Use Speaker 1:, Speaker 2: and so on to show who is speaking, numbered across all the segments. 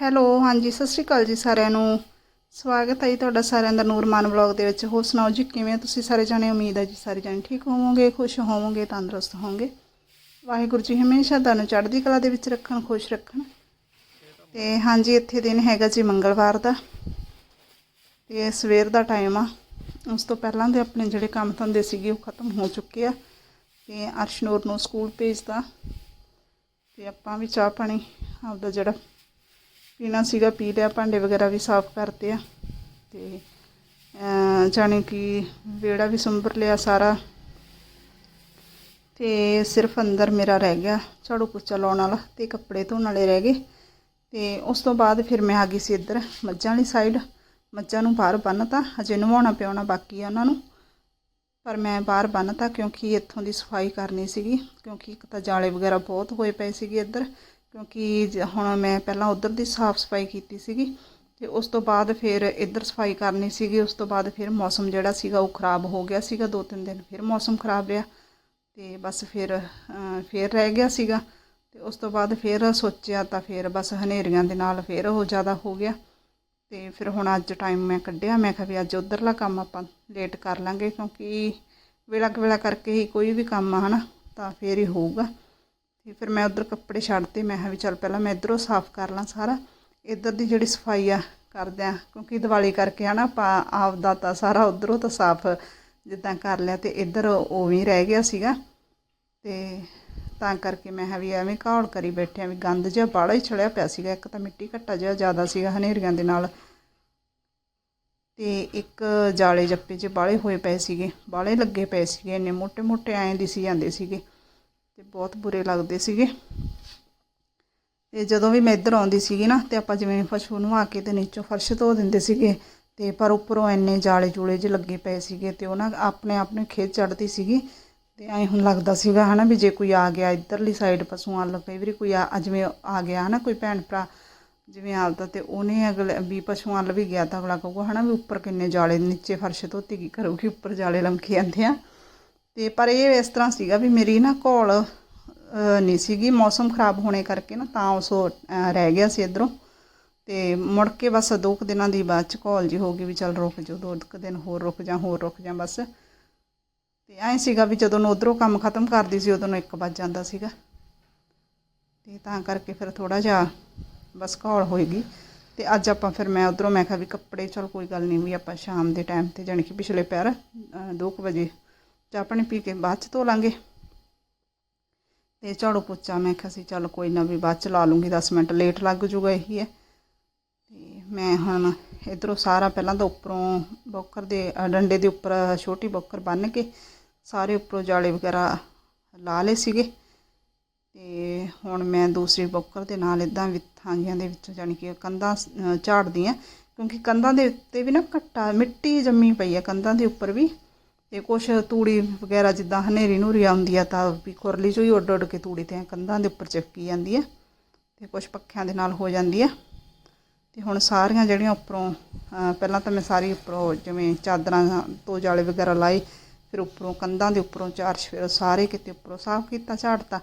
Speaker 1: Hello, ਹਾਂਜੀ, ਸਤਿ ਸ਼੍ਰੀ ਅਕਾਲ ਜੀ ਸਾਰਿਆਂ ਨੂੰ। ਸਵਾਗਤ ਹੈ ਜੀ ਤੁਹਾਡਾ ਸਾਰਿਆਂ ਦਾ ਨੂਰਮਾਨ ਵਲੌਗ ਦੇ ਵਿੱਚ। ਹੋਰ ਸੁਣਾਓ ਜੀ, ਕਿਵੇਂ ਤੁਸੀਂ ਸਾਰੇ ਜਾਣੇ? ਉਮੀਦ ਹੈ ਜੀ ਸਾਰੇ ਜਾਣੇ ਠੀਕ ਹੋਵੋਗੇ, ਖੁਸ਼ ਹੋਵੋਗੇ, ਤੰਦਰੁਸਤ ਹੋਵੋਗੇ। ਵਾਹਿਗੁਰੂ ਜੀ ਹਮੇਸ਼ਾ ਤੁਹਾਨੂੰ ਚੜ੍ਹਦੀ ਕਲਾ ਦੇ ਵਿੱਚ ਰੱਖਣ, ਖੁਸ਼ ਰੱਖਣ। ਤੇ ਹਾਂਜੀ, ਇੱਥੇ ਦਿਨ ਹੈਗਾ ਜੀ ਮੰਗਲਵਾਰ ਦਾ। ਤੇ ਸਵੇਰ ਦਾ ਟਾਈਮ ਆ। ਉਸ ਤੋਂ ਪਹਿਲਾਂ ਦੇ ਆਪਣੇ ਜਿਹੜੇ ਕੰਮ ਧੰਦੇ ਸੀਗੇ, ਉਹ ਖਤਮ ਹੋ ਚੁੱਕੇ ਆ। ਤੇ ਅਰਸ਼ਨੂਰ ਨੂੰ ਸਕੂਲ ਭੇਜਤਾ। ਤੇ ਆਪਾਂ ਵੀ ਚਾਹ ਪਾਣੀ, ਆਪਦਾ ਜਿਹੜਾ ਪੀਣਾ ਸੀਗਾ, ਪੀ ਲਿਆ, ਭਾਂਡੇ ਵਗੈਰਾ ਵੀ ਸਾਫ਼ ਕਰਤੇ ਆ। ਤੇ ਜਾਣੀ ਕਿ ਵਿਹੜਾ ਵੀ ਸੰਭਰ ਲਿਆ ਸਾਰਾ। ਤੇ ਸਿਰਫ ਅੰਦਰ ਮੇਰਾ ਰਹਿ ਗਿਆ, ਝਾੜੂ ਪੋਚਾ ਲਾਉਣ ਵਾਲਾ ਤੇ ਕੱਪੜੇ ਧੋਣ ਵਾਲੇ ਰਹਿ ਗਏ। ਤੇ ਉਸ ਤੋਂ ਬਾਅਦ ਫਿਰ ਮੈਂ ਆ ਗਈ ਸੀ ਇੱਧਰ ਮੱਝਾਂ ਵਾਲੀ ਸਾਈਡ ਮੱਝਾਂ ਨੂੰ ਬਾਹਰ ਬੰਨਤਾ, ਹਜੇ ਨਵਾਉਣਾ ਪਿਆਉਣਾ ਬਾਕੀ ਆ ਉਹਨਾਂ ਨੂੰ। ਪਰ ਮੈਂ ਬਾਹਰ ਬੰਨਤਾ ਕਿਉਂਕਿ ਇੱਥੋਂ ਦੀ ਸਫ਼ਾਈ ਕਰਨੀ ਸੀਗੀ, ਕਿਉਂਕਿ ਇੱਕ ਤਾਂ ਜਾਲੇ ਵਗੈਰਾ ਬਹੁਤ ਹੋਏ ਪਏ ਸੀਗੇ ਇੱਧਰ। ਕਿਉਂਕਿ ਜ- ਹੁਣ ਮੈਂ ਪਹਿਲਾਂ ਉਧਰ ਦੀ ਸਾਫ਼ ਸਫ਼ਾਈ ਕੀਤੀ ਸੀਗੀ ਤੇ ਉਸ ਤੋਂ ਬਾਅਦ ਫਿਰ ਇੱਧਰ ਸਫ਼ਾਈ ਕਰਨੀ ਸੀਗੀ, ਉਸ ਤੋਂ ਬਾਅਦ ਫਿਰ ਮੌਸਮ ਜਿਹੜਾ ਸੀਗਾ ਉਹ ਖਰਾਬ ਹੋ ਗਿਆ ਸੀਗਾ ਦੋ ਤਿੰਨ ਦਿਨ, ਫਿਰ ਮੌਸਮ ਖਰਾਬ ਰਿਹਾ ਤੇ ਬਸ ਫਿਰ ਫਿਰ ਰਹਿ ਗਿਆ ਸੀਗਾ ਤੇ ਉਸ ਤੋਂ ਬਾਅਦ ਫਿਰ ਸੋਚਿਆ ਤਾਂ ਫਿਰ ਬਸ ਹਨੇਰੀਆਂ ਦੇ ਨਾਲ ਫਿਰ ਉਹ ਜ਼ਿਆਦਾ ਹੋ ਗਿਆ ਤੇ ਫਿਰ ਹੁਣ ਅੱਜ ਟਾਈਮ ਮੈਂ ਕੱਢਿਆ, ਮੈਂ ਕਿਹਾ ਵੀ ਅੱਜ ਉਧਰਲਾ ਕੰਮ ਆਪਾਂ ਲੇਟ ਕਰ ਲਾਂਗੇ ਕਿਉਂਕਿ ਵੇਲਾ ਕੁ ਵੇਲਾ ਕਰਕੇ ਹੀ ਕੋਈ ਵੀ ਕੰਮ ਆ ਹਨਾ ਤਾਂ ਫੇਰ ਹੀ ਹੋਊਗਾ। ਤੇ ਫਿਰ ਮੈਂ ਉਧਰ ਕੱਪੜੇ ਛੱਡਤੇ, ਮੈਂ ਹਾਂ ਵੀ ਚੱਲ ਪਹਿਲਾਂ ਮੈਂ ਇਧਰੋਂ ਸਾਫ਼ ਕਰ ਲਾਂ ਸਾਰਾ। ਇਧਰ ਦੀ ਜਿਹੜੀ ਸਫ਼ਾਈ ਆ ਕਰਦੇ ਆ, ਕਿਉਂਕਿ ਦੀਵਾਲੀ ਕਰਕੇ ਆ ਨਾ ਆਪਾਂ ਆਪਦਾ ਤਾਂ ਸਾਰਾ ਉਧਰੋਂ ਤਾਂ ਸਾਫ਼ ਜਿੱਦਾਂ ਕਰ ਲਿਆ ਤੇ ਇਧਰ ਵੀ ਰਹਿ ਗਿਆ ਸੀਗਾ। ਤੇ ਤਾਂ ਕਰਕੇ ਮੈਂ ਹਾਂ ਵੀ ਐਵੇਂ ਘਾਲ ਕਰੀ ਬੈਠੇ ਆ ਵੀ ਗੰਦ ਜਿਹਾ ਬਾਹਲਾ ਹੀ ਛੜਿਆ ਪਿਆ ਸੀਗਾ, ਇੱਕ ਤਾਂ ਮਿੱਟੀ ਘੱਟਾ ਜਿਹਾ ਜ਼ਿਆਦਾ ਸੀਗਾ ਹਨੇਰੀਆਂ ਦੇ ਨਾਲ। ਤੇ ਇੱਕ ਜਾਲੇ ਜੱਪੇ 'ਚ ਬਾਲੇ ਹੋਏ ਪਏ ਸੀਗੇ ਬਾਲੇ ਲੱਗੇ ਪਏ ਸੀਗੇ, ਇੰਨੇ ਮੋٹے ਮੋٹے ਐਂ ਦਿਸੀ ਜਾਂਦੇ ਸੀਗੇ। ਤੇ ਬਹੁਤ ਬੁਰੇ ਲੱਗਦੇ ਸੀਗੇ। ਤੇ ਜਦੋਂ ਵੀ ਮੈਂ ਇੱਧਰ ਆਉਂਦੀ ਸੀਗੀ ਨਾ, ਤੇ ਆਪਾਂ ਜਿਵੇਂ ਪਸ਼ੂ ਨੂੰ ਆ ਕੇ ਤੇ ਨੀਚੋਂ ਫਰਸ਼ ਧੋ ਦਿੰਦੇ ਸੀਗੇ, ਤੇ ਪਰ ਉੱਪਰੋਂ ਇੰਨੇ ਜਾਲੇ ਜੂਲੇ ਜਿਹੇ ਲੱਗੇ ਪਏ ਸੀਗੇ ਤੇ ਨਾ ਆਪਣੇ ਆਪ ਨੂੰ ਖੇਤ ਚੜਦੀ ਸੀਗੀ। ਤੇ ਐਂ ਹੁਣ ਲੱਗਦਾ ਸੀਗਾ ਹਨਾ ਵੀ ਜੇ ਕੋਈ ਆ ਗਿਆ ਇੱਧਰਲੀ ਸਾਈਡ ਪਸ਼ੂਆਂ ਵੱਲ, ਕਈ ਵਾਰੀ ਕੋਈ ਆ ਜਿਵੇਂ ਆ ਗਿਆ ਹਨਾ ਕੋਈ ਭੈਣ ਭਰਾ ਜਿਵੇਂ ਆਪਦਾ ਤੇ ਉਹਨੇ ਅਗਲੇ ਵੀ ਪਸ਼ੂਆਂ ਵੱਲ ਵੀ ਗਿਆ ਤਾਂ ਅਗਲਾ ਕਹੂਗਾ ਹਨਾ ਵੀ ਉੱਪਰ ਕਿੰਨੇ ਜਾਲੇ, ਨੀਚੇ ਫਰਸ਼ ਧੋਤੀ ਕੀ ਕਰੂਗੀ, ਉੱਪਰ ਜਾਲੇ ਲੰਮਕੇ ਜਾਂਦੇ ਆ। ਤੇ ਪਰ ਇਹ ਇਸ ਤਰ੍ਹਾਂ ਸੀਗਾ ਵੀ ਮੇਰੀ ਨਾ ਘੋਲ ਨਹੀਂ ਸੀਗੀ, ਮੌਸਮ ਖਰਾਬ ਹੋਣੇ ਕਰਕੇ ਨਾ ਤਾਂ ਉਸ ਰਹਿ ਗਿਆ ਸੀ ਇਧਰੋਂ। ਤੇ ਮੁੜ ਕੇ ਬਸ ਦੋ ਕੁ ਦਿਨਾਂ ਦੀ ਬਾਅਦ ਚ ਘੋਲ ਜੀ ਹੋ ਗਈ ਵੀ ਚੱਲ ਰੁਕ ਜਾਓ, ਦੋ ਕੁ ਦਿਨ ਹੋਰ ਰੁਕ ਜਾ, ਹੋਰ ਰੁਕ ਜਾ ਬਸ। ਤੇ ਐਂ ਸੀਗਾ ਵੀ ਜਦੋਂ ਨੂੰ ਉਧਰੋਂ ਕੰਮ ਖਤਮ ਕਰਦੀ ਸੀ, ਉਦੋਂ ਨੂੰ 1 ਵੱਜ ਜਾਂਦਾ ਸੀਗਾ। ਤੇ ਤਾਂ ਕਰਕੇ ਫਿਰ ਥੋੜਾ ਜਿਹਾ ਬਸ ਘੋਲ ਹੋਏਗੀ ਤੇ ਅੱਜ ਆਪਾਂ ਫਿਰ ਮੈਂ ਉਧਰੋਂ ਮੈਂ ਕਿਹਾ ਵੀ ਕੱਪੜੇ, ਚਲ ਕੋਈ ਗੱਲ ਨਹੀਂ ਵੀ ਆਪਾਂ ਸ਼ਾਮ ਦੇ ਟਾਈਮ ਤੇ ਜਾਣੀ ਕਿ ਪਿਛਲੇ ਪੈਰ 2 ਵਜੇ ਚਾਹ ਪਾਣੀ ਪੀ ਕੇ ਬਾਅਦ ਚ ਧੋ ਲਾਂਗੇ। ਤੇ ਝਾੜੂ ਪੋਚਾ ਮੈਂ ਕਿਹਾ ਸੀ, ਚੱਲ ਕੋਈ ਨਾ ਵੀ ਬਾਅਦ ਚ ਲਾ ਲੂੰਗੀ 10 ਮਿੰਟ ਲੇਟ ਲੱਗ ਜੂਗਾ ਇਹੀ ਹੈ। ਤੇ ਮੈਂ ਹੁਣ ਇਧਰੋਂ ਸਾਰਾ ਪਹਿਲਾਂ ਤਾਂ ਉੱਪਰੋਂ ਬੋਕਰ ਦੇ ਡੰਡੇ ਦੇ ਉੱਪਰ ਛੋਟੀ ਬੋਕਰ ਬੰਨ ਕੇ ਸਾਰੇ ਉੱਪਰੋਂ ਜਾਲੇ ਵਗੈਰਾ ਲਾ ਲਏ ਸੀਗੇ। ਤੇ ਹੁਣ ਮੈਂ ਦੂਸਰੀ ਬੋਕਰ ਦੇ ਨਾਲ ਇਦਾਂ ਵਿੱਥਾਂ ਜਿਹੀਆਂ ਦੇ ਵਿੱਚ ਜਾਣੀ ਕਿ ਕੰਧਾਂ ਝਾੜਦੀ ਆ ਕਿਉਂਕਿ ਕੰਧਾਂ ਦੇ ਉੱਤੇ ਵੀ ਨਾ ਘੱਟਾ, ਮਿੱਟੀ ਜੰਮੀ ਪਈ ਆ ਕੰਧਾਂ ਦੇ ਉੱਪਰ ਵੀ। ਤੇ ਕੁਛ ਤੂੜੀ ਵਗੈਰਾ ਜਿੱਦਾਂ ਹਨੇਰੀ ਨੂਰੀ ਆਉਂਦੀ ਆ ਤਾਂ ਵੀ ਖੁਰਲੀ ਚੋਂ ਹੀ ਉੱਡ ਉੱਡ ਕੇ ਤੂੜੀ ਤੇ ਕੰਧਾਂ ਦੇ ਉੱਪਰ ਚਿਪਕੀ ਜਾਂਦੀ ਆ ਤੇ ਕੁਛ ਪੱਖਿਆਂ ਦੇ ਨਾਲ ਹੋ ਜਾਂਦੀ ਆ। ਤੇ ਹੁਣ ਸਾਰੀਆਂ ਜਿਹੜੀਆਂ ਉੱਪਰੋਂ ਪਹਿਲਾਂ ਤਾਂ ਮੈਂ ਸਾਰੀ ਉੱਪਰੋਂ ਜਿਵੇਂ ਚਾਦਰਾਂ ਤੋਂ ਜਾਲੇ ਵਗੈਰਾ ਲਾਏ, ਫਿਰ ਉੱਪਰੋਂ ਕੰਧਾਂ ਦੇ ਉੱਪਰੋਂ ਚਾਰ ਸਫੇਰ ਸਾਰੇ ਕਿਤੇ ਉੱਪਰੋਂ ਸਾਫ਼ ਕੀਤਾ, ਝਾੜਤਾ।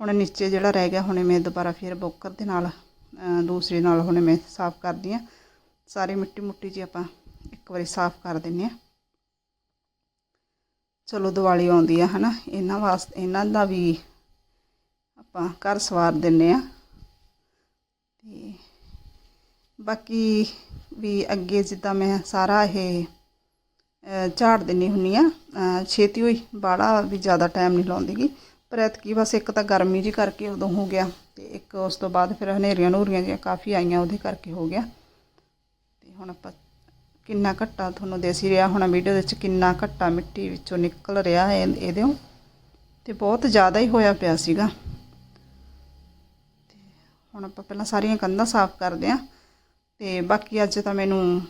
Speaker 1: ਹੁਣ ਨੀਚੇ ਜਿਹੜਾ ਰਹਿ ਗਿਆ, ਹੁਣੇ ਮੈਂ ਦੁਬਾਰਾ ਫਿਰ ਬੋਕਰ ਦੇ ਨਾਲ ਦੂਸਰੇ ਨਾਲ ਹੁਣੇ ਮੈਂ ਸਾਫ਼ ਕਰਦੀ ਆ। ਸਾਰੀ ਮਿੱਟੀ ਮੁੱਟੀ ਜੀ ਆਪਾਂ ਇੱਕ ਵਾਰੀ ਸਾਫ਼ ਕਰ ਦਿੰਨੇ ਆ। ਚਲੋ ਦੀਵਾਲੀ ਆਉਂਦੀ ਆ, ਹਨਾ? ਇਹਨਾਂ ਵਾਸਤੇ, ਇਹਨਾਂ ਦਾ ਵੀ ਆਪਾਂ ਘਰ ਸਵਾਰ ਦਿੰਨੇ ਆ। ਤੇ ਬਾਕੀ ਵੀ ਅੱਗੇ ਜਿੱਦਾਂ ਮੈਂ ਸਾਰਾ ਇਹ ਝਾੜ ਦਿੰਨੀ ਹੁੰਨੀ ਆ। ਛੇਤੀ ਹੋਈ ਬਾੜਾ ਵੀ ਜ਼ਿਆਦਾ ਟਾਈਮ ਨਹੀਂ ਲਾਉਂਦੀਗੀ ਪਰ ਐਤਕੀ ਬਸ ਇੱਕ ਤਾਂ ਗਰਮੀ ਜੀ ਕਰਕੇ ਉਦੋਂ ਹੋ ਗਿਆ ਤੇ ਇੱਕ ਉਸ ਤੋਂ ਬਾਅਦ ਫਿਰ ਹਨੇਰੀਆਂ ਨੂਰੀਆਂ ਜਿਹੀਆਂ ਕਾਫੀ ਆਈਆਂ, ਉਹਦੇ ਕਰਕੇ ਹੋ ਗਿਆ। ਤੇ ਹੁਣ ਆਪਾਂ ਕਿੰਨਾ ਘੱਟਾ ਤੁਹਾਨੂੰ ਦਿਸ ਹੀ ਰਿਹਾ ਹੋਣਾ ਵੀਡੀਓ ਦੇ ਵਿੱਚ, ਕਿੰਨਾ ਘੱਟਾ ਮਿੱਟੀ ਵਿੱਚੋਂ ਨਿਕਲ ਰਿਹਾ ਹੈ ਇਹਦੇ। ਤੇ ਬਹੁਤ ਜ਼ਿਆਦਾ ਹੀ ਹੋਇਆ ਪਿਆ ਸੀਗਾ। ਤੇ ਹੁਣ ਆਪਾਂ ਪਹਿਲਾਂ ਸਾਰੀਆਂ ਕੰਧਾਂ ਸਾਫ਼ ਕਰਦੇ ਆਂ ਤੇ ਬਾਕੀ ਅੱਜ ਤਾਂ ਮੈਨੂੰ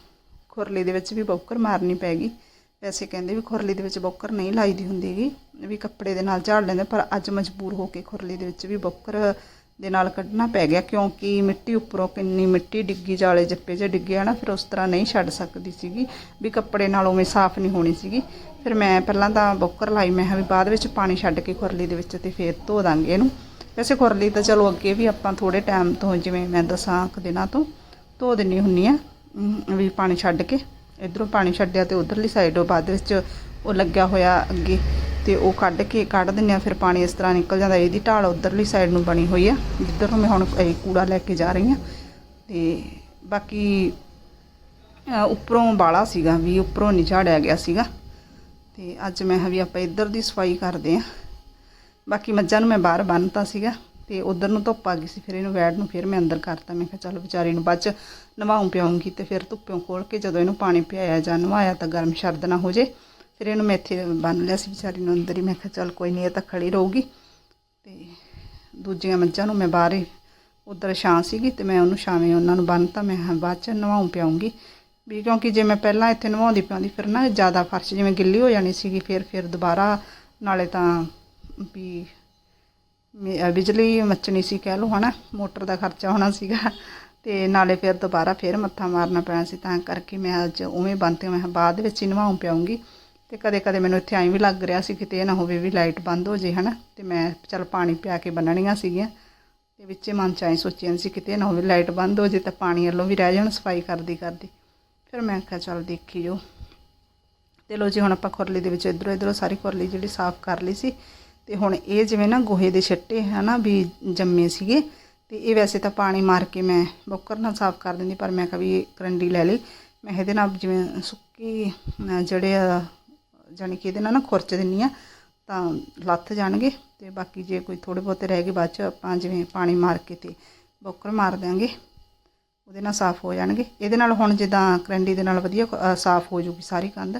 Speaker 1: ਖੁਰਲੀ ਦੇ ਵਿੱਚ ਵੀ ਬੌਕਰ ਮਾਰਨੀ ਪੈਗੀ। ਵੈਸੇ ਕਹਿੰਦੇ ਵੀ ਖੁਰਲੀ ਦੇ ਵਿੱਚ ਬੌਕਰ ਨਹੀਂ ਲਾਈਦੀ ਹੁੰਦੀਗੀ ਵੀ ਕੱਪੜੇ ਦੇ ਨਾਲ ਝਾੜ ਲੈਂਦੇ ਪਰ ਅੱਜ ਮਜਬੂਰ ਹੋ ਕੇ ਖੁਰਲੀ ਦੇ ਵਿੱਚ ਵੀ ਬੌਕਰ ਦੇ ਨਾਲ ਕੱਢਣਾ ਪੈ ਗਿਆ ਕਿਉਂਕਿ ਮਿੱਟੀ ਉੱਪਰੋਂ ਕਿੰਨੀ ਮਿੱਟੀ ਡਿੱਗੀ ਜਾਲੇ ਜੱਪੇ 'ਚ ਡਿੱਗਿਆ ਨਾ ਫਿਰ ਉਸ ਤਰ੍ਹਾਂ ਨਹੀਂ ਛੱਡ ਸਕਦੀ ਸੀਗੀ, ਵੀ ਕੱਪੜੇ ਨਾਲ ਉਵੇਂ ਸਾਫ਼ ਨਹੀਂ ਹੋਣੀ ਸੀਗੀ। ਫਿਰ ਮੈਂ ਪਹਿਲਾਂ ਤਾਂ ਬੌਕਰ ਲਾਈ, ਮੈਂ ਹਾਂ ਵੀ ਬਾਅਦ ਵਿੱਚ ਪਾਣੀ ਛੱਡ ਕੇ ਖੁਰਲੀ ਦੇ ਵਿੱਚ ਤੇ ਫੇਰ ਧੋ ਦਾਂਗੇ ਇਹਨੂੰ। ਵੈਸੇ ਖੁਰਲੀ ਤਾਂ ਚਲੋ ਅੱਗੇ ਵੀ ਆਪਾਂ ਥੋੜੇ ਟਾਈਮ ਤੋਂ ਜਿਵੇਂ ਮੈਂ ਦਸਾਂ ਕੁ ਦਿਨਾਂ ਤੋਂ, ਧੋ ਦਿੰਨੀ ਹੁੰਨੀ ਆ ਵੀ ਪਾਣੀ ਛੱਡ ਕੇ। ਇਧਰੋਂ ਪਾਣੀ ਛੱਡਿਆ ਤੇ ਉਧਰਲੀ ਸਾਈਡੋਂ ਬਾਅਦ ਵਿੱਚ ਉਹ ਲੱਗਿਆ ਹੋਇਆ ਅੱਗੇ ਤੇ ਉਹ ਕੱਢ ਕੇ ਕੱਢ ਦਿੰਨੇ ਆ ਫਿਰ ਪਾਣੀ ਇਸ ਤਰ੍ਹਾਂ ਨਿਕਲ ਜਾਂਦਾ। ਇਹਦੀ ਢਾਲ ਉਧਰਲੀ ਸਾਈਡ ਨੂੰ ਬਣੀ ਹੋਈ ਆ, ਜਿੱਧਰ ਨੂੰ ਮੈਂ ਹੁਣ ਇਹ ਕੂੜਾ ਲੈ ਕੇ ਜਾ ਰਹੀ ਆ ਤੇ ਬਾਕੀ ਉੱਪਰੋਂ ਬਾਲਾ ਸੀਗਾ ਵੀ, ਉੱਪਰੋਂ ਨਹੀਂ ਝਾੜਿਆ ਗਿਆ ਸੀਗਾ। ਤੇ ਅੱਜ ਮੈਂ ਕਿਹਾ ਵੀ ਆਪਾਂ ਇੱਧਰ ਦੀ ਸਫ਼ਾਈ ਕਰਦੇ ਆ ਬਾਕੀ ਮੱਝਾਂ ਨੂੰ ਮੈਂ ਬਾਹਰ ਬੰਨਤਾ ਸੀਗਾ ਤੇ ਉਧਰ ਨੂੰ ਧੁੱਪ ਆ ਗਈ ਸੀ, ਫਿਰ ਇਹਨੂੰ ਵੈੜ ਨੂੰ ਫਿਰ ਮੈਂ ਅੰਦਰ ਕਰਤਾ। ਮੈਂ ਕਿਹਾ ਚੱਲ ਵਿਚਾਰੀ ਨੂੰ ਬਾਅਦ ਚ ਨਵਾਉਂ ਪਿਆਉਂਗੀ ਤੇ ਫਿਰ ਧੁੱਪਿਓਂ ਖੋਲ ਕੇ ਜਦੋਂ ਇਹਨੂੰ ਪਾਣੀ ਪਿਆਇਆ ਜਾਂ ਨਵਾਇਆ ਤਾਂ ਗਰਮ ਸ਼ਰਦ ਨਾ ਹੋ ਜੇ। ਫਿਰ ਇਹਨੂੰ ਮੈਂ ਇੱਥੇ ਬੰਨ ਲਿਆ ਸੀ ਵਿਚਾਰੀ ਨੂੰ ਅੰਦਰ ਹੀ। ਮੈਂ ਕਿਹਾ ਚੱਲ ਕੋਈ ਨਹੀਂ ਇਹ ਤਾਂ ਖੜੀ ਰਹੂਗੀ। ਤੇ ਦੂਜੀਆਂ ਮੱਝਾਂ ਨੂੰ ਮੈਂ ਬਾਹਰ ਹੀ ਉਧਰ ਛਾਂ ਸੀਗੀ ਤੇ ਮੈਂ ਉਹਨੂੰ ਛਾਵੇਂ ਉਹਨਾਂ ਨੂੰ ਬੰਨਤਾ। ਮੈਂ ਬਾਅਦ ਚ ਨਵਾਉਂ ਪਿਆਉਂਗੀ। ਵੀ ਕਿਉਂਕਿ ਜੇ ਮੈਂ ਪਹਿਲਾਂ ਇੱਥੇ ਨਵਾਉਂਦੀ ਪਿਆਉਂਦੀ, ਫਿਰ ਨਾ ਜ਼ਿਆਦਾ ਫਰਸ਼ ਜਿਵੇਂ ਗਿੱਲੀ ਹੋ ਜਾਣੀ ਸੀਗੀ, ਫਿਰ ਫਿਰ ਦੁਬਾਰਾ ਨਾਲੇ ਤਾਂ ਵੀ ਬਿਜਲੀ ਮੱਚਣੀ ਸੀ ਕਹਿ ਲਓ, ਹਨਾ, ਮੋਟਰ ਦਾ ਖਰਚਾ ਹੋਣਾ ਸੀਗਾ। ਤੇ ਨਾਲੇ ਫਿਰ ਦੁਬਾਰਾ ਫਿਰ ਮੱਥਾ ਮਾਰਨਾ ਪੈਣਾ ਸੀ। ਤਾਂ ਕਰਕੇ ਮੈਂ ਅੱਜ ਉਵੇਂ ਬੰਨਤੇ। ਮੈਂ ਬਾਅਦ ਵਿੱਚ ਹੀ ਨਵਾਉਂ ਪਿਆਉਂਗੀ। ਤੇ ਕਦੇ ਕਦੇ ਮੈਨੂੰ ਇੱਥੇ ਐਂ ਵੀ ਲੱਗ ਰਿਹਾ ਸੀ ਕਿਤੇ ਇਹ ਨਾ ਹੋਵੇ ਵੀ ਲਾਈਟ ਬੰਦ ਹੋ ਜੇ, ਹਨਾ? ਤੇ ਮੈਂ ਚੱਲ ਪਾਣੀ ਪਿਆ ਕੇ ਬੰਨਣੀਆਂ ਸੀਗੀਆਂ। ਤੇ ਵਿੱਚੇ ਮਨ ਚ ਐਂ ਸੋਚਿਆ ਸੀ ਕਿਤੇ ਨਾ ਹੋਵੇ ਲਾਈਟ ਬੰਦ ਹੋ ਜੇ ਤਾਂ ਪਾਣੀ ਵੱਲੋਂ ਵੀ ਰਹਿ ਜਾਣ ਸਫ਼ਾਈ ਕਰਦੀ ਕਰਦੀ। ਫਿਰ ਮੈਂ ਕਿਹਾ ਚੱਲ ਦੇਖੀ ਜੋ ਤੇ ਲੋ ਜੀ, ਹੁਣ ਆਪਾਂ ਖੁਰਲੀ ਦੇ ਵਿੱਚ ਇਧਰੋਂ ਇਧਰੋਂ ਸਾਰੀ ਖੁਰਲੀ ਜਿਹੜੀ ਸਾਫ਼ ਕਰ ਲਈ ਸੀ। ਤੇ ਹੁਣ ਇਹ ਜਿਵੇਂ ਨਾ ਗੋਹੇ ਦੇ ਛੱਟੇ, ਹਨਾ, ਵੀ ਜੰਮੇ ਸੀਗੇ। ਤੇ ਇਹ ਵੈਸੇ ਤਾਂ ਪਾਣੀ ਮਾਰ ਕੇ ਮੈਂ ਬੋਕਰ ਨਾਲ ਸਾਫ਼ ਕਰ ਦਿੰਦੀ, ਪਰ ਮੈਂ ਕਿਹਾ ਵੀ ਕਰੰਡੀ ਲੈ ਲਈ। ਮੈਂ ਇਹਦੇ ਨਾਲ ਜਿਵੇਂ ਸੁੱਕੀ, ਅਹ, ਜਿਹੜੇ ਆ ਜਾਣੀ ਕਿ ਇਹਦੇ ਨਾਲ ਨਾ ਖੁਰਚ ਦਿੰਨੀ ਆ, ਤਾਂ ਲੱਥ ਜਾਣਗੇ ਤੇ ਬਾਕੀ ਜੇ ਕੋਈ ਥੋੜੇ ਬਹੁਤੇ ਰਹਿ ਗਏ ਬਾਅਦ ਚ ਆਪਾਂ ਜਿਵੇਂ ਪਾਣੀ ਮਾਰ ਕੇ ਤੇ ਬੋਕਰ ਮਾਰ ਦਿਆਂਗੇ, ਉਹਦੇ ਨਾਲ ਸਾਫ਼ ਹੋ ਜਾਣਗੇ। ਇਹਦੇ ਨਾਲ ਹੁਣ ਜਿੱਦਾਂ ਕਰੰਡੀ ਦੇ ਨਾਲ ਵਧੀਆ ਸਾਫ਼ ਹੋ ਜੂਗੀ ਸਾਰੀ ਕੰਧ।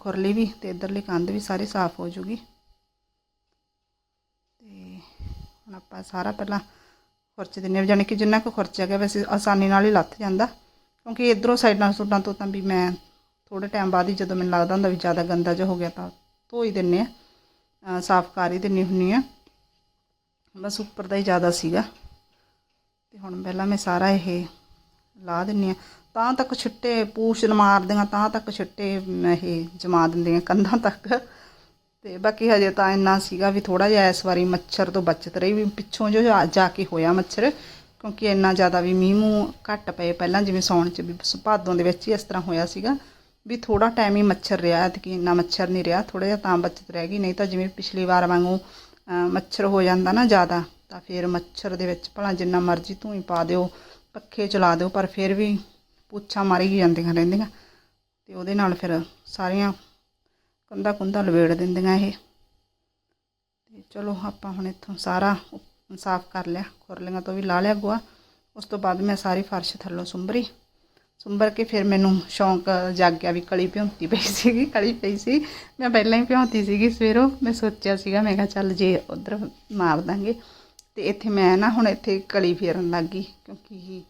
Speaker 1: ਖੁਰਲੀ ਵੀ ਤੇ ਇਧਰਲੀ ਕੰਧ ਵੀ ਸਾਰੀ ਸਾਫ਼ ਹੋ ਜੂਗੀ। ਤੇ ਹੁਣ ਆਪਾਂ ਸਾਰਾ ਪਹਿਲਾਂ ਖੁਰਚ ਦਿੰਨੇ ਹਾਂ ਜਾਣੀ ਕਿ ਜਿੰਨਾ ਕੁ ਖੁਰਚਿਆ ਗਿਆ ਵੈਸੇ ਆਸਾਨੀ ਨਾਲ ਹੀ ਲੱਥ ਜਾਂਦਾ, ਕਿਉਂਕਿ ਇਧਰੋਂ ਸਾਈਡਾਂ ਸੁੱਡਾਂ ਤੋਂ ਤਾਂ ਵੀ ਮੈਂ ਥੋੜੇ ਟਾਈਮ ਬਾਅਦ ਹੀ ਜਦੋਂ ਮੈਨੂੰ ਲੱਗਦਾ ਹੁੰਦਾ ਵੀ ਜ਼ਿਆਦਾ ਗੰਦਾ ਜਿਹਾ ਹੋ ਗਿਆ ਤਾਂ ਧੋ ਹੀ ਦਿੰਨੇ ਆ ਸਾਫ਼ ਕਰ ਹੀ ਦਿੰਨੀ ਹੁੰਨੀ ਆ। ਬਸ ਉੱਪਰ ਦਾ ਹੀ ਜ਼ਿਆਦਾ ਸੀਗਾ। ਤੇ ਹੁਣ ਪਹਿਲਾਂ ਮੈਂ ਸਾਰਾ ਇਹ ਲਾ ਦਿੰਨੀ ਆ। ਤਾਂ ਤੱਕ ਛਿੱਟੇ ਪੂਛ ਮਾਰਦੀਆਂ, ਤਾਂ ਤੱਕ ਛਿੱਟੇ ਮੈਂ ਇਹ ਜਮਾ ਦਿੰਦੀਆਂ ਕੰਧਾਂ ਤੱਕ। ਤੇ ਬਾਕੀ ਹਜੇ ਤਾਂ ਇੰਨਾ ਸੀਗਾ ਵੀ ਥੋੜਾ ਜਿਹਾ ਇਸ ਵਾਰੀ ਮੱਛਰ ਤੋਂ ਬਚਤ ਰਹੀ, ਵੀ ਪਿੱਛੋਂ ਜੋ ਜਾ ਜਾ ਕੇ ਹੋਇਆ ਮੱਛਰ, ਕਿਉਂਕਿ ਇੰਨਾ ਜ਼ਿਆਦਾ ਵੀ ਮੀਂਹ ਮੂੰਹ ਘੱਟ ਪਏ ਪਹਿਲਾਂ ਜਿਵੇਂ ਸੌਣ ਚ ਵੀ ਭਾਦੋਂ ਦੇ ਵਿੱਚ ਹੀ ਇਸ ਤਰ੍ਹਾਂ ਹੋਇਆ ਸੀਗਾ। ਵੀ ਥੋੜਾ ਟਾਈਮ ਹੀ ਮੱਛਰ ਰਿਹਾ ਤੇ ਕਿ ਇੰਨਾ ਮੱਛਰ ਨਹੀਂ ਰਿਹਾ ਥੋੜਾ ਜਿਹਾ ਤਾਂ ਬਚਤ ਰਹਿ ਗਈ, ਨਹੀਂ ਤਾਂ ਜਿਵੇਂ ਪਿਛਲੀ ਵਾਰ ਵਾਂਗੂ ਮੱਛਰ ਹੋ ਜਾਂਦਾ ਨਾ ਜ਼ਿਆਦਾ, ਤਾਂ ਫਿਰ ਮੱਛਰ ਦੇ ਵਿੱਚ ਭਲਾ ਜਿੰਨਾ ਮਰਜ਼ੀ ਧੂਈ ਪਾ ਦਿਓ, ਪੱਖੇ ਚਲਾ ਦਿਓ, ਪਰ ਫਿਰ ਵੀ ਪੂਛਾਂ ਮਾਰੀ ਜਾਂਦੀਆਂ ਰਹਿੰਦੀਆਂ, ਤੇ ਉਹਦੇ ਨਾਲ ਫਿਰ ਸਾਰੀਆਂ ਕੰਧਾ ਕੁੰਧਾਂ ਲਵੇੜ ਦਿੰਦੀਆਂ ਇਹ। ਤੇ ਚਲੋ ਆਪਾਂ ਹੁਣ ਇੱਥੋਂ ਸਾਰਾ ਸਾਫ਼ ਕਰ ਲਿਆ, ਖੁਰਲੀਆਂ ਤੋਂ ਵੀ ਲਾ ਲਿਆ ਗੋਆ ਉਸ ਤੋਂ ਬਾਅਦ ਮੈਂ ਸਾਰੀ ਫਰਸ਼ ਥੱਲੋਂ ਸੁੰਬਰੀ। ਸੁੰਬਰ ਕੇ ਫਿਰ ਮੈਨੂੰ ਸ਼ੌਂਕ ਜਾਗ ਗਿਆ ਵੀ ਕਲੀ ਭਿਉਂਤੀ ਪਈ ਸੀਗੀ, ਕਲੀ ਪਈ ਸੀ। ਮੈਂ ਪਹਿਲਾਂ ਹੀ ਭਿਉਂਤੀ ਸੀਗੀ ਸਵੇਰੋਂ। ਮੈਂ ਸੋਚਿਆ ਸੀਗਾ, ਮੈਂ ਕਿਹਾ ਚੱਲ ਜੇ ਉਧਰ ਮਾਰ ਦਾਂਗੇ। ਤੇ ਇੱਥੇ ਮੈਂ ਨਾ ਹੁਣ ਇੱਥੇ ਕਲੀ ਫੇਰਨ ਲੱਗ ਗਈ, ਕਿਉਂਕਿ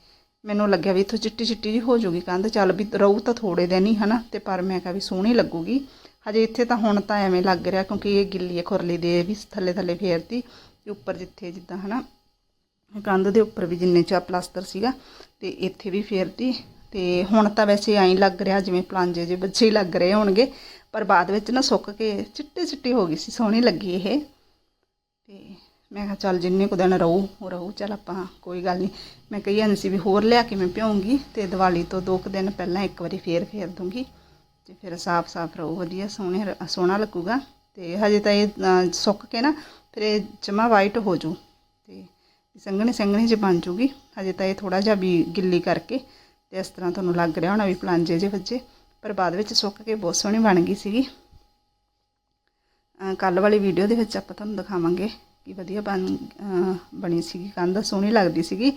Speaker 1: ਮੈਨੂੰ ਲੱਗਿਆ ਵੀ ਇੱਥੋਂ ਚਿੱਟੀ ਚਿੱਟੀ ਜੀ ਹੋ ਜੂਗੀ ਕੰਧ। ਚੱਲ ਵੀ ਰਹੂ ਤਾਂ ਥੋੜੇ ਦਿਨ ਹੀ, ਹਨਾ। ਤੇ ਪਰ ਮੈਂ ਕਿਹਾ ਵੀ ਸੋਹਣੀ ਲੱਗੂਗੀ। ਹਜੇ ਇੱਥੇ ਤਾਂ ਹੁਣ ਤਾਂ ਐਵੇਂ ਲੱਗ ਰਿਹਾ, ਕਿਉਂਕਿ ਇਹ ਗਿੱਲੀ ਹੈ, ਖੁਰਲੀ ਦੇ ਵੀ ਥੱਲੇ ਥੱਲੇ ਫੇਰਤੀ। ਉੱਪਰ ਜਿੱਥੇ ਜਿੱਦਾਂ, ਹਨਾ। ਕੰਧ ਦੇ ਉੱਪਰ ਵੀ ਜਿੰਨੇ ਚ ਪਲਾਸਟਰ ਸੀਗਾ, ਤੇ ਇੱਥੇ ਵੀ ਫੇਰਤੀ। ਤੇ ਹੁਣ ਤਾਂ ਵੈਸੇ ਐਂ ਲੱਗ ਰਿਹਾ ਜਿਵੇਂ ਪਲਾਂਜੇ ਜੇ ਬੱਚੇ ਹੀ ਲੱਗ ਰਹੇ ਹੋਣਗੇ, ਪਰ ਬਾਅਦ ਵਿੱਚ ਨਾ ਸੁੱਕ ਕੇ ਚਿੱਟੇ ਚਿੱਟੀ ਹੋ ਗਈ ਸੀ, ਸੋਹਣੀ ਲੱਗੀ ਇਹ। ਤੇ ਮੈਂ ਕਿਹਾ ਚੱਲ ਜਿੰਨੇ ਕੁ ਦਿਨ ਰਹੂ, ਉਹ ਰਹੂ, ਚੱਲ ਆਪਾਂ ਕੋਈ ਗੱਲ ਨਹੀਂ। ਮੈਂ ਕਹੀ ਜਾਂਦੀ ਸੀ ਵੀ ਹੋਰ ਲਿਆ ਕੇ ਮੈਂ ਭਿਉਂਗੀ ਤੇ ਦੀਵਾਲੀ ਤੋਂ ਦੋ ਕੁ ਦਿਨ ਪਹਿਲਾਂ ਇੱਕ ਵਾਰੀ ਫੇਰ ਫੇਰ ਦੂੰਗੀ ਤੇ ਫਿਰ ਸਾਫ਼-ਸਾਫ਼ ਰਹੂ, ਵਧੀਆ ਸੋਹਣੇ ਰ- ਸੋਹਣਾ ਲੱਗੂਗਾ। ਤੇ ਹਜੇ ਤਾਂ ਇਹ ਸੁੱਕ ਕੇ ਨਾ ਫਿਰ ਇਹ ਜਮਾ ਵਾਈਟ ਹੋ ਜੂ ਤੇ ਸੰਘਣੇ ਸੰਘਣੇ ਜਿਹੀ ਬਣ ਜੂਗੀ। ਹਜੇ ਤਾਂ ਇਹ ਥੋੜਾ ਜਿਹਾ ਵੀ ਗਿੱਲੀ ਕਰਕੇ ਤੇ ਇਸ ਤਰ੍ਹਾਂ ਤੁਹਾਨੂੰ ਲੱਗ ਰਿਹਾ ਹੋਣਾ ਵੀ ਪਲਾਂਜੇ ਜੇ ਵੱਜੇ ਪਰ ਬਾਅਦ ਵਿੱਚ ਸੁੱਕ ਕੇ ਬਹੁਤ ਸੋਹਣੀ ਬਣ ਗਈ ਸੀਗੀ। ਕੱਲ ਵਾਲੀ ਵੀਡੀਓ ਦੇ ਵਿੱਚ ਆਪਾਂ ਤੁਹਾਨੂੰ ਦਿਖਾਵਾਂਗੇ ਕਿ ਵਧੀਆ ਬਣ ਬਣੀ ਸੀਗੀ ਕੰਧ, ਸੋਹਣੀ ਲੱਗਦੀ ਸੀਗੀ।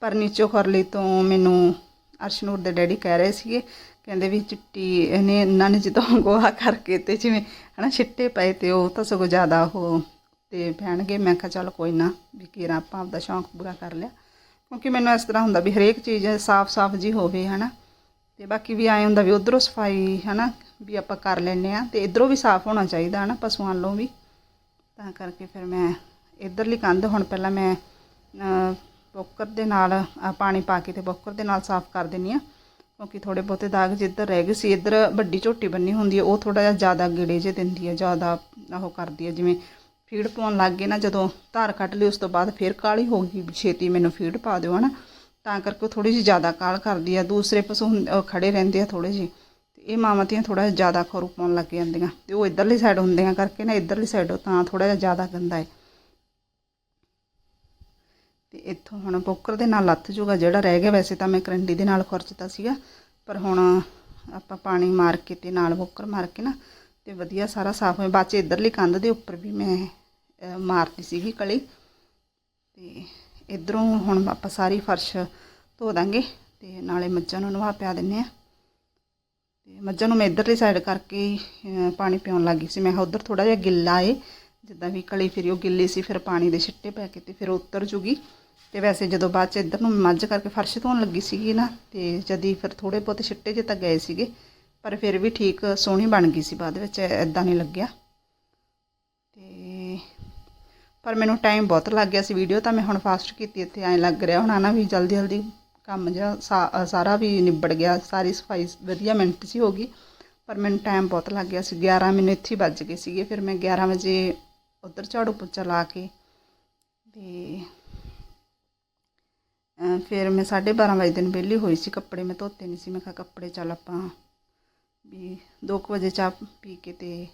Speaker 1: ਪਰ ਨੀਚੋ ਖੁਰਲੀ ਤੋਂ ਮੈਨੂੰ ਅਰਸ਼ਨੂਰ ਦੇ ਡੈਡੀ ਕਹਿ ਰਹੇ ਸੀਗੇ, ਕਹਿੰਦੇ ਵੀ ਚਿੱਟੀ ਇਹਨੇ, ਇਹਨਾਂ ਨੇ ਜਦੋਂ ਗੋਹਾ ਕਰਕੇ ਤੇ ਜਿਵੇਂ ਹਨਾ ਛਿੱਟੇ ਪਏ ਤੇ ਉਹ ਤਾਂ ਸਗੋਂ ਜ਼ਿਆਦਾ ਉਹ ਤੇ ਪੈਣਗੇ ਮੈਂ ਕਿਹਾ ਚੱਲ ਕੋਈ ਨਾ, ਵੀ ਕੀਰਾਂ ਆਪਾਂ ਆਪਦਾ ਸ਼ੌਂਕ ਪੂਰਾ ਕਰ ਲਿਆ। ਕਿਉਂਕਿ ਮੈਨੂੰ ਇਸ ਤਰ੍ਹਾਂ ਹੁੰਦਾ ਵੀ ਹਰੇਕ ਚੀਜ਼ ਸਾਫ਼-ਸਾਫ਼ ਜੀ ਹੋਵੇ ਹਨਾ। ਤੇ ਬਾਕੀ ਵੀ ਐਂ ਹੁੰਦਾ ਵੀ ਉਧਰੋਂ ਸਫ਼ਾਈ ਹਨਾ ਵੀ ਆਪਾਂ ਕਰ ਲੈਨੇ ਆ ਤੇ ਇਧਰੋਂ ਵੀ ਸਾਫ਼ ਹੋਣਾ ਚਾਹੀਦਾ ਹਨਾ ਪਸ਼ੂਆਂ ਵੱਲੋਂ ਵੀ। ਤਾਂ ਕਰਕੇ ਫਿਰ ਮੈਂ ਇਧਰਲੀ ਕੰਧ ਹੁਣ ਪਹਿਲਾਂ ਮੈਂ ਅਹ, ਬੋਕਰ ਦੇ ਨਾਲ ਪਾਣੀ ਪਾ ਕੇ ਤੇ ਬੋਕਰ ਦੇ ਨਾਲ ਸਾਫ਼ ਕਰ ਦਿੰਨੀ ਆ ਕਿਉਂਕਿ ਥੋੜੇ ਬਹੁਤੇ ਦਾਗ ਜਿੱਧਰ ਰਹਿ ਗਏ ਸੀ ਇੱਧਰ ਵੱਡੀ ਝੋਟੀ ਬੰਨੀ ਹੁੰਦੀ ਹੈ ਉਹ ਥੋੜਾ ਜਿਹਾ ਜ਼ਿਆਦਾ ਗਿੜੇ ਜੇ ਦਿੰਦੀ ਹੈ ਜ਼ਿਆਦਾ ਉਹ ਕਰਦੀ ਹੈ ਜਿਵੇਂ ਫੀਡ ਪਾਉਣ ਲੱਗ ਗਏ ਨਾ, ਜਦੋਂ ਧਾਰ ਕੱਢ ਲਈ ਉਸ ਤੋਂ ਬਾਅਦ ਫਿਰ ਕਾਲੀ ਹੋ ਗਈ ਛੇਤੀ ਮੈਨੂੰ ਫੀਡ ਪਾ ਦਿਓ, ਹਨਾ। ਤਾਂ ਕਰਕੇ ਥੋੜੀ ਜਿਹੀ ਜ਼ਿਆਦਾ ਕਾਲ ਕਰਦੀ ਆ, ਦੂਸਰੇ ਪਸ਼ੂ ਹੁੰਦ- ਅਹ ਖੜੇ ਰਹਿੰਦੇ ਆ ਥੋੜੇ ਜਿਹੇ। ਤੇ ਇਹ ਮਾਵਾਂ ਧੀਆਂ ਥੋੜਾ ਜਿਹਾ ਜ਼ਿਆਦਾ ਖਰੂ ਪਾਉਣ ਲੱਗ ਜਾਂਦੀਆਂ। ਤੇ ਉਹ ਇਧਰਲੀ ਸਾਈਡ ਹੁੰਦੀਆਂ ਕਰਕੇ ਨਾ, ਇਧਰਲੀ ਸਾਈਡ ਤਾਂ ਥੋੜਾ ਜਿਹਾ ਜ਼ਿਆਦਾ ਗੰਦਾ ਹੈ ਤੇ ਇੱਥੋਂ ਹੁਣ ਬੋਕਰ ਦੇ ਨਾਲ ਲੱਥ ਜੂਗਾ, ਜਿਹੜਾ ਰਹਿ ਗਿਆ, ਵੈਸੇ ਤਾਂ ਮੈਂ ਕਰੰਡੀ ਦੇ ਨਾਲ ਖੁਰਚਤਾ ਸੀਗਾ। ਪਰ ਹੁਣ ਆਪਾਂ ਪਾਣੀ ਮਾਰ ਕੇ ਤੇ ਨਾਲ ਬੋਕਰ ਮਾਰ ਕੇ ਨਾ ਤੇ ਵਧੀਆ ਸਾਰਾ ਸਾਫ਼ ਹੋਇਆ ਬਾਅਦ 'ਚ ਇੱਧਰਲੀ ਕੰਧ ਦੇ ਉੱਪਰ ਵੀ ਮੈਂ ਮਾਰਤੀ ਸੀਗੀ ਕਲੀ। ਤੇ ਇਧਰੋਂ ਹੁਣ ਆਪਾਂ ਸਾਰੀ ਫਰਸ਼ ਧੋ ਦਾਂਗੇ ਤੇ ਨਾਲੇ ਮੱਝਾਂ ਨੂੰ ਨਵਾ ਪਿਆ ਦਿੰਨੇ ਆ। ਤੇ ਮੱਝਾਂ ਨੂੰ ਮੈਂ ਇੱਧਰਲੀ ਸਾਈਡ ਕਰਕੇ ਹੀ, ਅਹ, ਪਾਣੀ ਪਿਉਣ ਲੱਗੀ ਸੀ। ਮੈਂ ਕਿਹਾ ਉਧਰ ਥੋੜਾ ਜਿਹਾ ਗਿੱਲਾ ਏ ਜਿੱਦਾਂ ਵੀ ਕਲੀ ਫਿਰ ਉਹ ਗਿੱਲੀ ਸੀ ਫਿਰ ਪਾਣੀ ਦੇ ਛਿੱਟੇ ਪੈ ਕੇ ਤੇ ਫਿਰ ਉਤਰ ਜੂਗੀ। ਤੇ ਵੈਸੇ ਜਦੋਂ ਬਾਅਦ ਚ ਇੱਧਰ ਨੂੰ ਮੱਝ ਕਰਕੇ ਫਰਸ਼ ਧੋਣ ਲੱਗੀ ਸੀਗੀ ਨਾ ਤੇ ਜਦੀ ਫਿਰ ਥੋੜੇ ਬਹੁਤ ਛਿੱਟੇ ਜੇ ਤਾਂ ਗਏ ਸੀਗੇ। ਪਰ ਫਿਰ ਵੀ ਠੀਕ ਸੋਹਣੀ ਬਣ ਗਈ ਸੀ, ਬਾਅਦ ਵਿੱਚ ਐਦਾਂ ਨਹੀਂ ਲੱਗਿਆ। ਤੇ ਪਰ ਮੈਨੂੰ ਟਾਈਮ ਬਹੁਤ ਲੱਗ ਗਿਆ ਸੀ ਵੀਡੀਓ ਤਾਂ ਮੈਂ ਹੁਣ ਫਾਸਟ ਕੀਤੀ, ਇੱਥੇ ਐਂ ਲੱਗ ਰਿਹਾ ਹੁਣ ਨਾ ਵੀ ਜਲਦੀ ਜਲਦੀ ਕੰਮ ਜਿਹਾ ਸਾ- ਸਾਰਾ ਵੀ ਨਿਬੜ ਗਿਆ, ਸਾਰੀ ਸਫ਼ਾਈ ਵਧੀਆ ਮਿੰਟ 'ਚ ਹੋ ਗਈ। ਪਰ ਮੈਨੂੰ ਟਾਈਮ ਬਹੁਤ ਲੱਗ ਗਿਆ ਸੀ 11 ਮੈਨੂੰ ਇੱਥੇ ਵੱਜ ਗਏ ਸੀਗੇ, ਫਿਰ ਮੈਂ 11 ਵਜੇ ਉੱਧਰ ਝਾੜੂ ਪੋਚਾ ਲਾ ਕੇ ਤੇ ਫਿਰ ਮੈਂ 12:30 ਵਜੇ ਦਿਨ ਵਿਹਲੀ ਹੋਈ ਸੀ, ਕੱਪੜੇ ਮੈਂ ਧੋਤੇ ਨਹੀਂ ਸੀ, ਮੈਂ ਕਿਹਾ ਕੱਪੜੇ ਚੱਲ ਆਪਾਂ ਵੀ 2 ਵਜੇ ਚਾਹ ਪੀ ਕੇ ਤੇ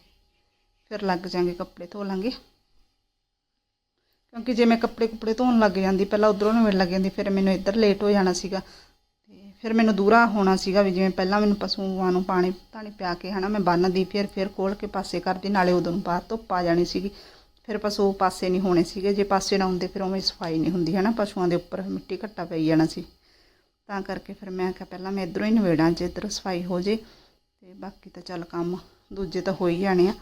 Speaker 1: ਫਿਰ ਲੱਗ ਜਾਾਂਗੇ ਕੱਪੜੇ ਧੋ ਲਾਂਗੇ। ਕਿਉਂਕਿ ਜੇ ਮੈਂ ਕੱਪੜੇ ਕੁਪੜੇ ਧੋਣ ਲੱਗ ਜਾਂਦੀ, ਪਹਿਲਾਂ ਉਧਰੋਂ ਨੂੰ ਲੱਗ ਜਾਂਦੀ, ਫਿਰ ਮੈਨੂੰ ਇੱਧਰ ਲੇਟ ਹੋ ਜਾਣਾ ਸੀਗਾ। ਤੇ ਫਿਰ ਮੈਨੂੰ ਦੂਰਾ ਹੋਣਾ ਸੀਗਾ ਵੀ ਜਿਵੇਂ ਪਹਿਲਾਂ ਮੈਨੂੰ ਪਸ਼ੂਆਂ ਨੂੰ ਪਾਣੀ, ਧਾਣੀ ਪਿਆ ਕੇ ਹਨਾ, ਮੈਂ ਬੰਨਦੀ ਫਿਰ ਫਿਰ ਖੋਲ ਕੇ ਪਾਸੇ ਕਰਦੀ, ਨਾਲੇ ਉਦੋਂ ਨੂੰ ਬਾਹਰ ਧੁੱਪ ਆ ਜਾਣੀ ਸੀਗੀ। ਫਿਰ ਪਸ਼ੂ ਪਾਸੇ ਨਹੀਂ ਹੋਣੇ ਸੀਗੇ, ਜੇ ਪਾਸੇ ਨਾ ਹੁੰਦੇ ਫਿਰ ਉਵੇਂ ਸਫ਼ਾਈ ਨਹੀਂ ਹੁੰਦੀ ਹਨਾ, ਪਸ਼ੂਆਂ ਦੇ ਉੱਪਰ ਮਿੱਟੀ ਘੱਟਾ ਪਈ ਜਾਣਾ ਸੀ। ਤਾਂ ਕਰਕੇ ਫਿਰ ਮੈਂ ਕਿਹਾ ਪਹਿਲਾਂ ਮੈਂ ਇੱਧਰੋਂ ਹੀ ਨਵੇੜਾਂ ਜੇ ਇੱਧਰ ਸਫ਼ਾਈ ਹੋ ਜੇ। ਤੇ ਬਾਕੀ ਤਾਂ ਚੱਲ ਕੰਮ ਦੂਜੇ ਤਾਂ ਹੋ ਹੀ ਜਾਣੇ ਆ।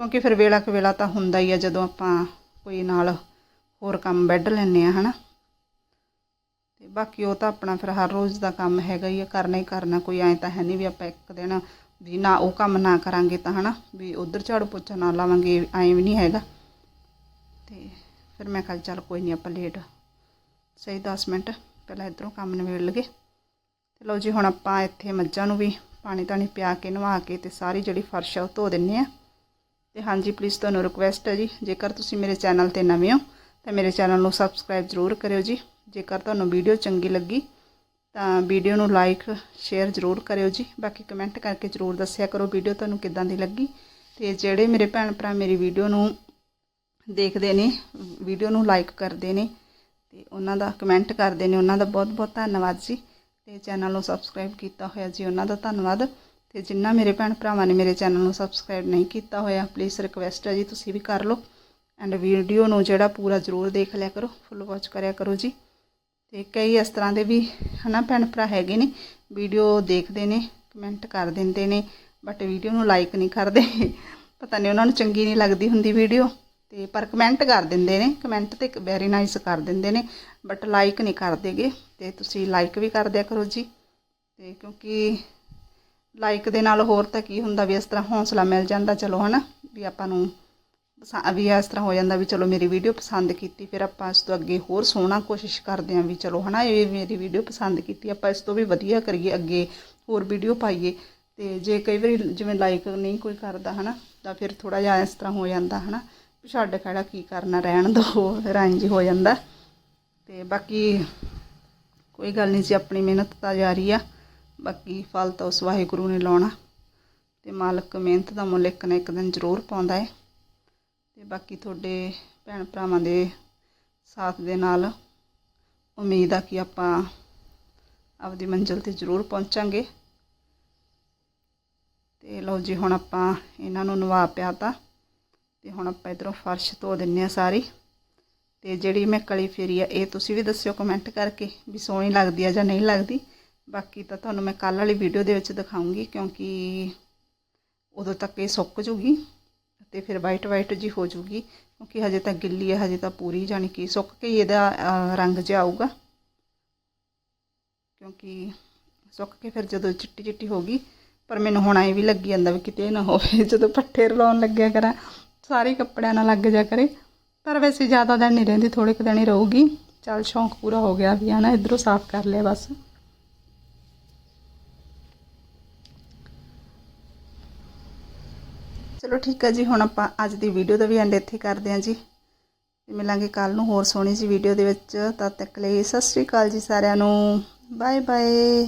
Speaker 1: ਕਿਉਂਕਿ ਫਿਰ ਵੇਲਾ ਕੁ ਵੇਲਾ ਤਾਂ ਹੁੰਦਾ ਹੀ ਆ ਜਦੋਂ ਆਪਾਂ ਕੋਈ ਨਾਲ ਹੋਰ ਕੰਮ ਵੱਢ ਲੈਂਦੇ ਆ, ਹਨਾ। ਤੇ ਬਾਕੀ ਉਹ ਤਾਂ ਆਪਣਾ ਫਿਰ ਹਰ ਰੋਜ਼ ਦਾ ਕੰਮ ਹੈਗਾ ਹੀ ਆ, ਕਰਨਾ ਹੀ ਕਰਨਾ। ਕੋਈ ਐਂ ਤਾਂ ਹੈ ਨਹੀਂ ਵੀ ਆਪਾਂ ਇੱਕ ਦਿਨ ਵੀ ਨਾ ਉਹ ਕੰਮ ਨਾ ਕਰਾਂਗੇ ਤਾਂ, ਹਨਾ। ਵੀ ਉਧਰ ਝਾੜੂ ਪੋਚਾ ਨਾ ਲਾਵਾਂਗੇ, ਐਂ ਵੀ ਨਹੀਂ ਹੈਗਾ। ਤੇ ਫਿਰ ਮੈਂ ਕਿਹਾ ਚੱਲ ਕੋਈ ਨਹੀਂ ਆਪਾਂ ਲੇਟ, ਸਹੀ 10 ਮਿੰਟ ਪਹਿਲਾਂ ਇਧਰੋਂ ਕੰਮ ਨਿਬੇੜ ਲਗੇ ਤੇ ਲਓ ਜੀ, ਹੁਣ ਆਪਾਂ ਇੱਥੇ ਮੱਝਾਂ ਨੂੰ ਵੀ ਪਾਣੀ ਤਾਣੀ ਪਿਆ ਕੇ, ਨਵਾ ਕੇ ਤੇ ਸਾਰੀ ਜਿਹੜੀ ਫਰਸ਼ ਆ ਉਹ ਧੋ ਦਿੰਨੇ ਆ। ਤੇ ਹਾਂਜੀ ਪਲੀਜ਼ ਤੁਹਾਨੂੰ ਰਿਕੁਐਸਟ ਹੈ ਜੀ, ਜੇਕਰ ਤੁਸੀਂ ਮੇਰੇ ਚੈਨਲ ਤੇ ਨਵੇਂ ਹੋ, ਤਾਂ ਮੇਰੇ ਚੈਨਲ ਨੂੰ ਸਬਸਕ੍ਰਾਈਬ ਜ਼ਰੂਰ ਕਰਿਓ ਜੀ। ਜੇਕਰ ਤੁਹਾਨੂੰ ਵੀਡੀਓ ਚੰਗੀ ਲੱਗੀ, ਤਾਂ ਵੀਡੀਓ ਨੂੰ ਲਾਈਕ ਸ਼ੇਅਰ ਜ਼ਰੂਰ ਕਰਿਓ ਜੀ। ਬਾਕੀ ਕਮੈਂਟ ਕਰਕੇ ਜ਼ਰੂਰ ਦੱਸਿਆ ਕਰੋ ਵੀਡੀਓ ਤੁਹਾਨੂੰ ਕਿੱਦਾਂ ਦੀ ਲੱਗੀ। ਤੇ ਜਿਹੜੇ ਮੇਰੇ ਭੈਣ ਭਰਾ ਮੇਰੀ ਵੀਡੀਓ ਨੂੰ ਦੇਖਦੇ ਨੇ ਵੀਡੀਓ ਨੂੰ ਲਾਈਕ ਕਰਦੇ ਨੇ, ਤੇ ਉਹਨਾਂ ਦਾ ਕਮੈਂਟ ਕਰਦੇ ਨੇ, ਉਹਨਾਂ ਦਾ ਬਹੁਤ ਬਹੁਤ ਧੰਨਵਾਦ ਜੀ। ਤੇ ਚੈਨਲ ਨੂੰ ਸਬਸਕ੍ਰਾਈਬ ਕੀਤਾ ਹੋਇਆ ਜੀ, ਉਹਨਾਂ ਦਾ ਧੰਨਵਾਦ। ਤੇ ਜਿੰਨਾ ਮੇਰੇ ਭੈਣ ਭਰਾਵਾਂ ਨੇ ਮੇਰੇ ਚੈਨਲ ਨੂੰ ਸਬਸਕ੍ਰਾਈਬ ਨਹੀਂ ਕੀਤਾ ਹੋਇਆ ਪਲੀਜ਼ ਰਿਕਵੈਸਟ ਹੈ ਜੀ, ਤੁਸੀਂ ਵੀ ਕਰ ਲਓ। ਐਂਡ ਵੀਡੀਓ ਨੂੰ ਜਿਹੜਾ ਪੂਰਾ ਜ਼ਰੂਰ ਦੇਖ ਲਿਆ ਕਰੋ ਫੁੱਲ ਵਾਚ ਕਰਿਆ ਕਰੋ ਜੀ। ਤੇ ਕਈ ਇਸ ਤਰ੍ਹਾਂ ਦੇ ਵੀ, ਹਨਾ ਭੈਣ ਭਰਾ ਹੈਗੇ ਨੇ ਵੀਡੀਓ ਦੇਖਦੇ ਨੇ ਕਮੈਂਟ ਕਰ ਦਿੰਦੇ ਨੇ ਬਟ ਵੀਡੀਓ ਨੂੰ ਲਾਈਕ ਨਹੀਂ ਕਰਦੇ। ਪਤਾ ਨਹੀਂ ਉਹਨਾਂ ਨੂੰ ਚੰਗੀ ਨਹੀਂ ਲੱਗਦੀ ਹੁੰਦੀ ਵੀਡੀਓ ਤੇ ਪਰ ਕਮੈਂਟ ਕਰ ਦਿੰਦੇ ਨੇ ਕਮੈਂਟ ਤੇ ਵੈਰੀ ਨਾਈਸ ਕਰ ਦਿੰਦੇ ਨੇ ਬਟ ਲਾਈਕ ਨਹੀਂ ਕਰਦੇਗੇ, ਤੇ ਤੁਸੀਂ ਲਾਈਕ ਵੀ ਕਰ ਦਿਆ ਕਰੋ ਜੀ। ਤੇ ਕਿਉਂਕਿ ਲਾਈਕ ਦੇ ਨਾਲ ਹੋਰ ਤਾਂ ਕੀ ਹੁੰਦਾ ਵੀ ਇਸ ਤਰ੍ਹਾਂ ਹੌਸਲਾ ਮਿਲ ਜਾਂਦਾ, ਚਲੋ ਹਨਾ, ਵੀ ਆਪਾਂ ਨੂੰ ਪਸੰ- ਵੀ ਇਸ ਤਰ੍ਹਾਂ ਹੋ ਜਾਂਦਾ ਵੀ ਚਲੋ ਮੇਰੀ ਵੀਡੀਓ ਪਸੰਦ ਕੀਤੀ, ਫਿਰ ਆਪਾਂ ਇਸ ਤੋਂ ਅੱਗੇ ਹੋਰ ਸੋਹਣਾ ਕੋਸ਼ਿਸ਼ ਕਰਦੇ ਆਂ ਵੀ ਚਲੋ ਹਨਾ, ਇਹ ਮੇਰੀ ਵੀਡੀਓ ਪਸੰਦ ਕੀਤੀ, ਆਪਾਂ ਇਸ ਤੋਂ ਵੀ ਵਧੀਆ ਕਰੀਏ, ਅੱਗੇ ਹੋਰ ਵੀਡੀਓ ਪਾਈਏ। ਤੇ ਜੇ ਕਈ ਵਾਰੀ ਜਿਵੇਂ ਲਾਈਕ ਨਹੀਂ ਕੋਈ ਕਰਦਾ ਹਨਾ, ਤਾਂ ਫਿਰ ਥੋੜਾ ਜਿਹਾ ਇਸ ਤਰ੍ਹਾਂ ਹੋ ਜਾਂਦਾ ਹਨਾ। ਵੀ ਛੱਡ ਖੜਾ ਕੀ ਕਰਨਾ, ਰਹਿਣ ਦੋ ਰੰਜ ਹੋ ਜਾਂਦਾ। ਤੇ ਬਾਕੀ ਕੋਈ ਗੱਲ ਨਹੀਂ ਜੀ, ਆਪਣੀ ਮਿਹਨਤ ਤਾਂ ਜਾਰੀ ਆ। ਬਾਕੀ ਫਲ ਤਾਂ ਉਸ ਵਾਹਿਗੁਰੂ ਨੇ ਲਾਉਣਾ। ਤੇ ਮਾਲਕ ਮਿਹਨਤ ਦਾ ਮੁੱਲ ਇੱਕ ਨਾ ਇੱਕ ਦਿਨ ਜ਼ਰੂਰ ਪਾਉਂਦਾ ਹੈ ਤੇ ਬਾਕੀ ਤੁਹਾਡੇ ਭੈਣ ਭਰਾਵਾਂ ਦੇ ਸਾਥ ਦੇ ਨਾਲ ਉਮੀਦ ਆ ਕਿ ਆਪਾਂ ਆਪਦੀ ਮੰਜ਼ਿਲ ਤੇ ਜ਼ਰੂਰ ਪਹੁੰਚਾਂਗੇ। ਤੇ ਲਓ ਜੀ, ਹੁਣ ਆਪਾਂ ਇਹਨਾਂ ਨੂੰ ਨਵਾ ਪਿਆ ਤਾਂ ਤੇ ਹੁਣ ਆਪਾਂ ਇਧਰੋਂ ਫਰਸ਼ ਧੋ ਦਿੰਨੇ ਆ ਸਾਰੀ। ਤੇ ਜਿਹੜੀ ਮੈਂ ਕਲੀ ਫੇਰੀ ਆ, ਇਹ ਤੁਸੀਂ ਵੀ ਦੱਸਿਓ ਕਮੈਂਟ ਕਰਕੇ ਵੀ ਸੋਹਣੀ ਲੱਗਦੀ ਆ ਜਾਂ ਨਹੀਂ ਲੱਗਦੀ। ਬਾਕੀ ਤਾਂ ਤੁਹਾਨੂੰ ਮੈਂ ਕੱਲ ਵਾਲੀ ਵੀਡੀਓ ਦੇ ਵਿੱਚ ਦਿਖਾਉਂਗੀ ਕਿਉਂਕਿ ਉਦੋਂ ਤੱਕ ਇਹ ਸੁੱਕ ਜੂਗੀ ਤੇ ਫਿਰ ਵਾਈਟ ਵਾਈਟ ਜੀ ਹੋ ਜੂਗੀ ਕਿਉਂਕਿ ਹਜੇ ਤਾਂ ਗਿੱਲੀ ਹੈ ਹਜੇ ਤਾਂ ਪੂਰੀ ਜਾਣੀ ਕਿ ਸੁੱਕ ਕੇ ਹੀ ਇਹਦਾ ਰੰਗ ਜਿਹਾ ਆਊਗਾ। ਕਿਉਂਕਿ ਸੁੱਕ ਕੇ ਫਿਰ ਜਦੋਂ ਚਿੱਟੀ ਚਿੱਟੀ ਹੋ ਗਈ, ਪਰ ਮੈਨੂੰ ਹੁਣ ਐ ਵੀ ਲੱਗੀ ਜਾਂਦਾ ਵੀ ਕਿਤੇ ਨਾ ਹੋਵੇ, ਜਦੋਂ ਪੱਠੇ ਰਲਾਉਣ ਲੱਗਿਆ ਕਰਾਂ। ਸਾਰੇ ਕੱਪੜਿਆਂ ਨਾਲ ਲੱਗ ਜਾ ਕਰੇ। ਪਰ ਵੈਸੇ ਜ਼ਿਆਦਾ ਦਿਨ ਨਹੀਂ ਰਹਿੰਦੀ ਥੋੜੇ ਕੁ ਦਿਨ ਹੀ ਰਹੂਗੀ। ਚੱਲ ਸ਼ੌਂਕ ਪੂਰਾ ਹੋ ਗਿਆ ਵੀ, ਹਨਾ, ਇਧਰੋਂ ਸਾਫ਼ ਕਰ ਲਿਆ ਬਸ। ਚਲੋ ਠੀਕ ਹੈ ਜੀ, ਹੁਣ ਆਪਾਂ ਅੱਜ ਦੀ ਵੀਡੀਓ ਦਾ ਵੀ ਐਂਡ ਇੱਥੇ ਕਰਦੇ ਹਾਂ ਜੀ। ਮਿਲਾਂਗੇ ਕੱਲ ਨੂੰ ਹੋਰ ਸੋਹਣੀ ਜੀ ਵੀਡੀਓ ਦੇ ਵਿੱਚ। ਤਦ ਤੱਕ ਲਈ ਸਤਿ ਸ਼੍ਰੀ ਅਕਾਲ ਜੀ ਸਾਰਿਆਂ ਨੂੰ। Bye bye